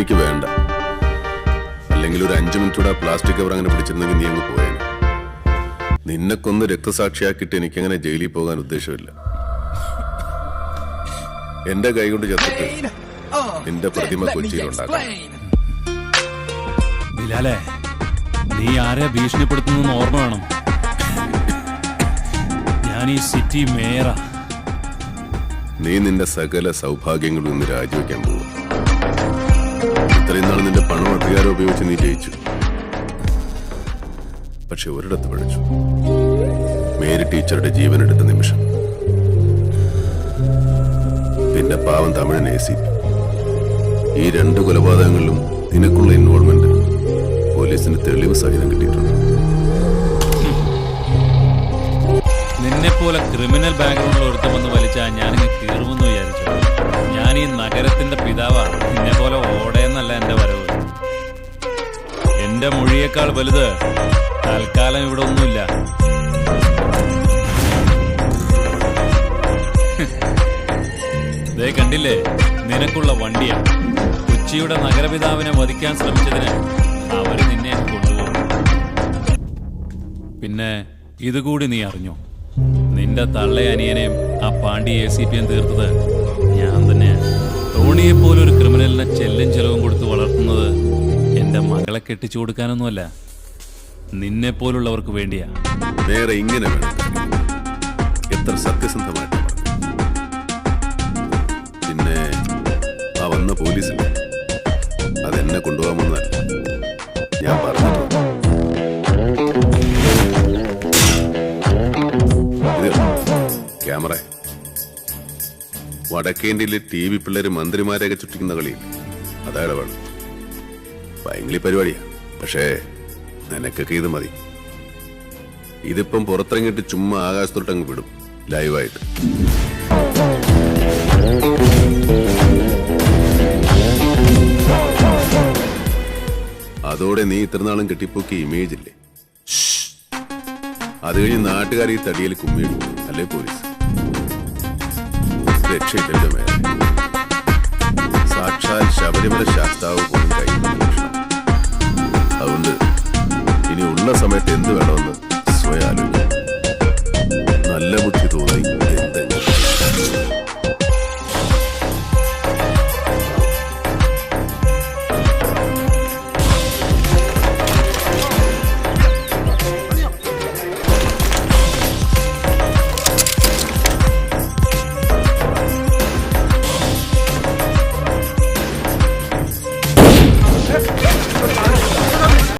എനിക്ക് വേണ്ട. അല്ലെങ്കിൽ ഒരു അഞ്ചു മിനിറ്റ് കൂടെ പ്ലാസ്റ്റിക് കവർ അങ്ങനെ പിടിച്ചിരുന്നെങ്കിൽ നീ അങ്ങ് പോയേനെ. നിന്നെ കൊന്ന് രക്തസാക്ഷിയാക്കിയിട്ട് എനിക്കങ്ങനെ ജയിലിൽ പോകാൻ ഉദ്ദേശമില്ല. എന്റെ കൈ കൊണ്ട് ചത്തിട്ട് നിന്റെ പ്രതിമ കൊച്ചിയിൽ ഉണ്ടാക്കാം. ബിലാലെ നീ ആരെ ഭീഷണിപ്പെടുത്തുന്നു ഓർമ്മ വേണം. ഞാൻ ഈ സിറ്റി മേയറാ നീ നിന്റെ സകല സൗഭാഗ്യങ്ങളും ഇന്ന് രാജിവെക്കാൻ പോകും ഉപയോഗിച്ച് നീ ജയിച്ചു. പക്ഷെ ഒരിടത്ത് പഠിച്ചു മേരി ടീച്ചറുടെ ജീവൻ എടുത്ത നിമിഷം. പിന്നെ പാവം തമിഴൻ എ സി ഈ രണ്ട് കൊലപാതകങ്ങളിലും നിനക്കുള്ള ഇൻവോൾവ്മെന്റ് പോലീസിന് തെളിവ് സഹിതം കിട്ടിയിട്ടുണ്ട്. നിന്നെ പോലെ ക്രിമിനൽ ബാക്ക്ഗ്രൗണ്ടിൽ ഒരുത്തുമെന്ന് വലിച്ചാൽ വലിച്ചാ ഞാനിങ്ങ് കീറുമെന്ന് വിചാരിച്ചു ഞാൻ ഈ നഗരത്തിന്റെ പിതാവാണ് നിന്നെ പോലെ മൊഴിയേക്കാൾ വലുത് തൽക്കാലം ഇവിടെ ഒന്നുമില്ല. ദേ കണ്ടില്ലേ? നിനക്കുള്ള വണ്ടിയാ. കൊച്ചിയുടെ നഗരപിതാവിനെ വധിക്കാൻ ശ്രമിച്ചതിന് അവർ നിന്നെ കൊണ്ടുപോകും. പിന്നെ ഇതുകൂടി നീ അറിഞ്ഞോ? നിന്റെ തള്ളയനിയനെയും ആ പാണ്ടി എ സി പി എം തീർത്തത് ഞാൻ തന്നെയാണ് ടോണിയെ പോലൊരു ഒരു ക്രിമിനലിനെ മകളെ കെട്ടിച്ചു കൊടുക്കാനൊന്നുമല്ല നിന്നെ പോലുള്ളവർക്ക് വേണ്ടിയാ. വേറെ ഇങ്ങനെ വേണം. എത്ര സത്യസന്ധമായിട്ട് പറഞ്ഞു. പിന്നെ ആ വന്ന പോലീസില്ല അതെന്നെ കൊണ്ടുപോകാമെന്ന് ഞാൻ ഇത് ക്യാമറ. വടക്കേന്ത്യയിലെ ടി വി പിള്ളേര് മന്ത്രിമാരെയൊക്കെ ചുറ്റിക്കുന്ന കളിയിൽ അതായത് ഇടപാട് ഭയങ്കര പരിപാടിയാ. പക്ഷേ നിനക്കൊക്കെ ഇത് മതി. ഇതിപ്പം പുറത്തിറങ്ങിയിട്ട് ചുമ്മാ ആകാശത്തോട്ട് അങ്ങ് വിടും. ലൈവായിട്ട്. അതോടെ നീ ഇത്രനാളും കെട്ടിപ്പോക്കിയ ഇമേജ് ഇല്ലേ. അത് കഴിഞ്ഞ് നാട്ടുകാർ ഈ തടിയിൽ കുമ്മിയിടും അല്ലേ പോലീസ്? രക്ഷയില്ലല്ലോ സാക്ഷാൽ ശബരിമല ശാസ്താവ് ഇനി ഉള്ള സമയത്ത് എന്ത് വേണമെന്ന് സ്വയം നല്ല ബുദ്ധി തോന്നി